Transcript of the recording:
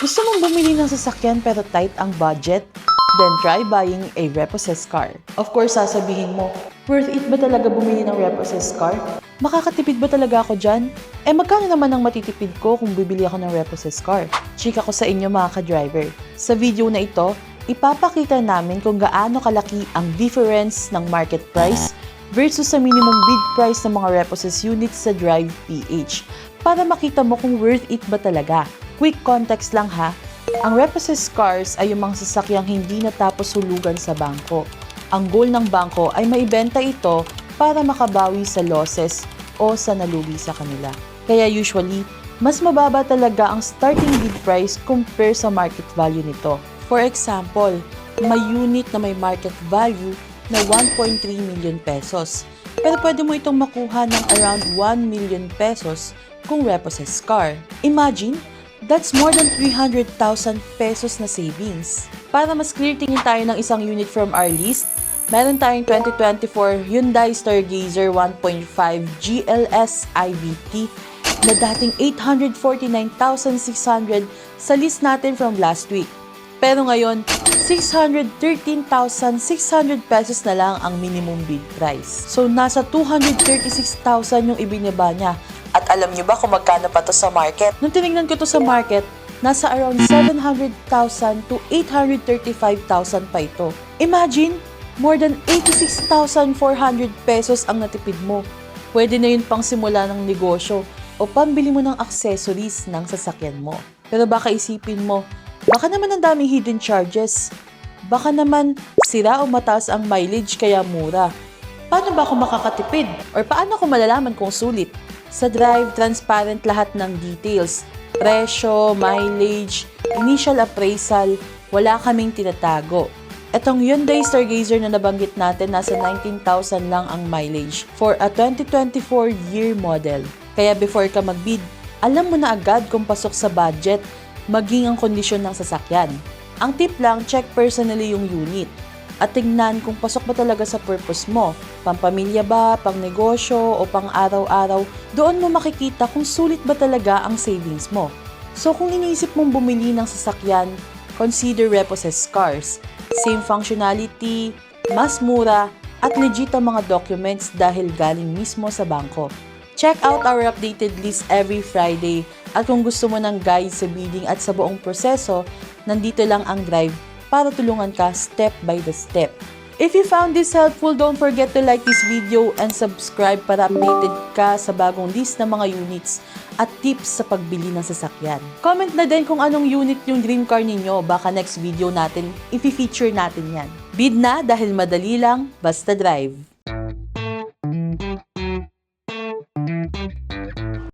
Gusto mong bumili ng sasakyan pero tight ang budget? Then try buying a repossessed car. Of course, sasabihin mo, worth it ba talaga bumili ng repossessed car? Makakatipid ba talaga ako dyan? Eh magkano naman ang matitipid ko kung bibili ako ng repossessed car? Chika ko sa inyo mga ka-driver. Sa video na ito, ipapakita namin kung gaano kalaki ang difference ng market price versus sa minimum bid price ng mga repossessed units sa Drive PH para makita mo kung worth it ba talaga. Quick context lang ha, ang repossessed cars ay yung mga sasakyang hindi natapos hulugan sa bangko. Ang goal ng bangko ay maibenta ito para makabawi sa losses o sa nalugi sa kanila. Kaya usually, mas mababa talaga ang starting bid price compare sa market value nito. For example, may unit na may market value na 1.3 million pesos. Pero pwede mo itong makuha ng around 1 million pesos kung repossessed car. Imagine, That's more than 300,000 pesos na savings. Para mas clear tingin tayo ng isang unit from our list, meron tayong 2024 Hyundai Stargazer 1.5 GLS IVT na dating 849,600 sa list natin from last week. Pero ngayon, 613,600 pesos na lang ang minimum bid price. So, nasa 236,000 yung ibinaba niya. At alam niyo ba kung magkano pa to sa market? Nung tinignan ko to sa market, nasa around 700,000 to 835,000 pa ito. Imagine, more than 86,400 pesos ang natipid mo. Pwede na yun pang simula ng negosyo o pambili mo ng accessories ng sasakyan mo. Pero baka isipin mo, baka naman ang daming hidden charges. Baka naman sira o mataas ang mileage kaya mura. Paano ba ako makakatipid? Or paano ko malalaman kung sulit? Sa Drive, transparent lahat ng details. Presyo, mileage, initial appraisal, wala kaming tinatago. Etong Hyundai Stargazer na nabanggit natin, nasa 19,000 lang ang mileage for a 2024 year model. Kaya before ka magbid, alam mo na agad kung pasok sa budget, maging ang kondisyon ng sasakyan. Ang tip lang, check personally yung unit at tingnan kung pasok ba talaga sa purpose mo. Pampamilya ba, pang negosyo, o pang araw-araw, doon mo makikita kung sulit ba talaga ang savings mo. So kung iniisip mong bumili ng sasakyan, consider repossessed cars. Same functionality, mas mura, at legit ang mga documents dahil galing mismo sa bangko. Check out our updated list every Friday at kung gusto mo ng guide sa bidding at sa buong proseso, nandito lang ang Drive para tulungan ka step by the step. If you found this helpful, don't forget to like this video and subscribe para updated ka sa bagong list ng mga units at tips sa pagbili ng sasakyan. Comment na din kung anong unit yung dream car ninyo, baka next video natin, i-feature natin yan. Bid na dahil madali lang, basta drive.